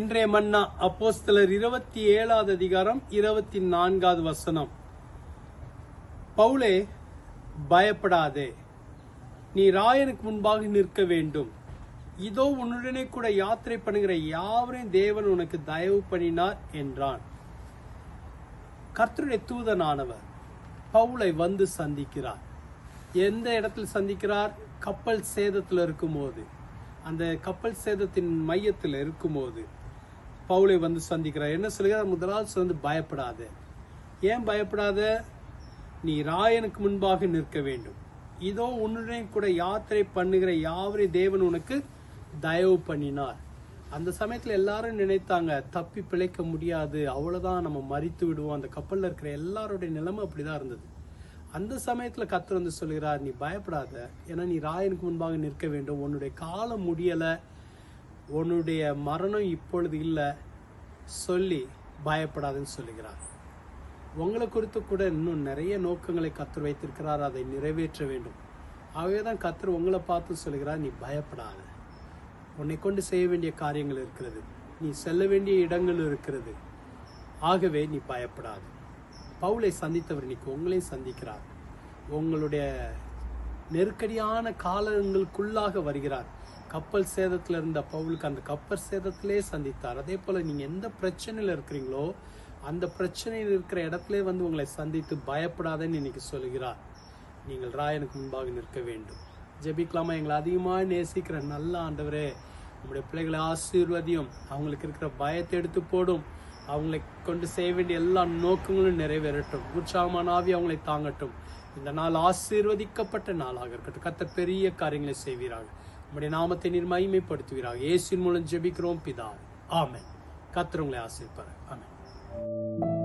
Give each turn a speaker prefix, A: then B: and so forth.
A: இன்றைய மன்னா அப்போஸ்தலர் இருபத்தி ஏழாவது அதிகாரம் இருபத்தி நான்காவது வசனம். பவுலே பயப்படாதே. நீ ராயனுக்கு முன்பாக நிற்க வேண்டும். இதோ உன்னுடனே கூட யாத்திரை பண்ணுகிற யாவரையும் தேவன் உனக்கு தயவு பண்ணினார் என்றான். கர்த்தருடைய தூதனானவர் பவுலை வந்து சந்திக்கிறார். எந்த இடத்தில் சந்திக்கிறார்? கப்பல் சேதத்தில் இருக்கும்போது. அந்த கப்பல் சேதத்தின் மையத்தில் இருக்கும்போது. பவுலை வந்து சந்திக்கிறார். என்ன சொல்கிறார்? முதலாவது வந்து பயப்படாத. ஏன் பயப்படாத? நீ ராயனுக்கு முன்பாக நிற்க வேண்டும். இதோ உன்னுடன் கூட யாத்திரை பண்ணுகிற யாவரை தேவன் உனக்கு தயவு பண்ணினார். அந்த சமயத்தில் எல்லாரும் நினைத்தாங்க தப்பி பிழைக்க முடியாது அவ்வளோதான் நம்ம மறித்து விடுவோம். அந்த கப்பலில் இருக்கிற எல்லாருடைய நிலைமை அப்படிதான் இருந்தது. அந்த சமயத்தில் கத்தர் வந்து சொல்கிறார் நீ பயப்படாத. ஏன்னா நீ ராயனுக்கு முன்பாக நிற்க வேண்டும். உன்னுடைய காலம் முடியலை. உன்னுடைய மரணம் இப்பொழுது இல்லை சொல்லி பயப்படாதுன்னு சொல்லுகிறார். உங்களை குறித்து கூட இன்னும் நிறைய நோக்கங்களை கத்தர் வைத்திருக்கிறார் அதை நிறைவேற்ற வேண்டும். ஆகவே தான் கத்தர் உங்களை பார்த்து சொல்கிறார் நீ பயப்படாத. உன்னை கொண்டு செய்ய வேண்டிய காரியங்கள் இருக்கிறது. நீ செல்ல வேண்டிய இடங்கள் இருக்கிறது. ஆகவே நீ பயப்படாது. பவுலை சந்தித்தவர் இன்னைக்கு உங்களையும் சந்திக்கிறார். உங்களுடைய நெருக்கடியான காலங்களுக்குள்ளாக வருகிறார். கப்பல் சேதத்தில் இருந்த பவுலுக்கு அந்த கப்பல் சேதத்திலே சந்தித்தார். அதே போல நீங்க எந்த பிரச்சனையில் இருக்கிறீங்களோ அந்த பிரச்சனையில் இருக்கிற இடத்துல வந்து உங்களை சந்தித்து பயப்படாதன்னு இன்னைக்கு சொல்கிறார். நீங்கள் ராயனுக்கு முன்பாக நிற்க வேண்டும். ஜெபிக்கலாமா? எங்களை அதிகமாக நேசிக்கிற நல்ல ஆண்டவரே நம்முடைய பிள்ளைகளை ஆசீர்வதியும் அவங்களுக்கு இருக்கிற பயத்தை எடுத்து போடும். அவங்களை கொண்டு செய்ய வேண்டிய எல்லா நோக்கங்களும் நிறைவேறட்டும். உற்சாகமான ஆவி அவங்களை தாங்கட்டும். இந்த நாள் ஆசீர்வதிக்கப்பட்ட நாளாக இருக்கட்டும். கத்த பெரிய காரியங்களை செய்வீராக. நம்முடைய நாமத்தை நீர் மகிமைப்படுத்துவீராக. இயேசின் மூலம் ஜெபிக்கிறோம் பிதா. ஆமென். கத்தர் உங்களை ஆசீர்வார் ஆமென்.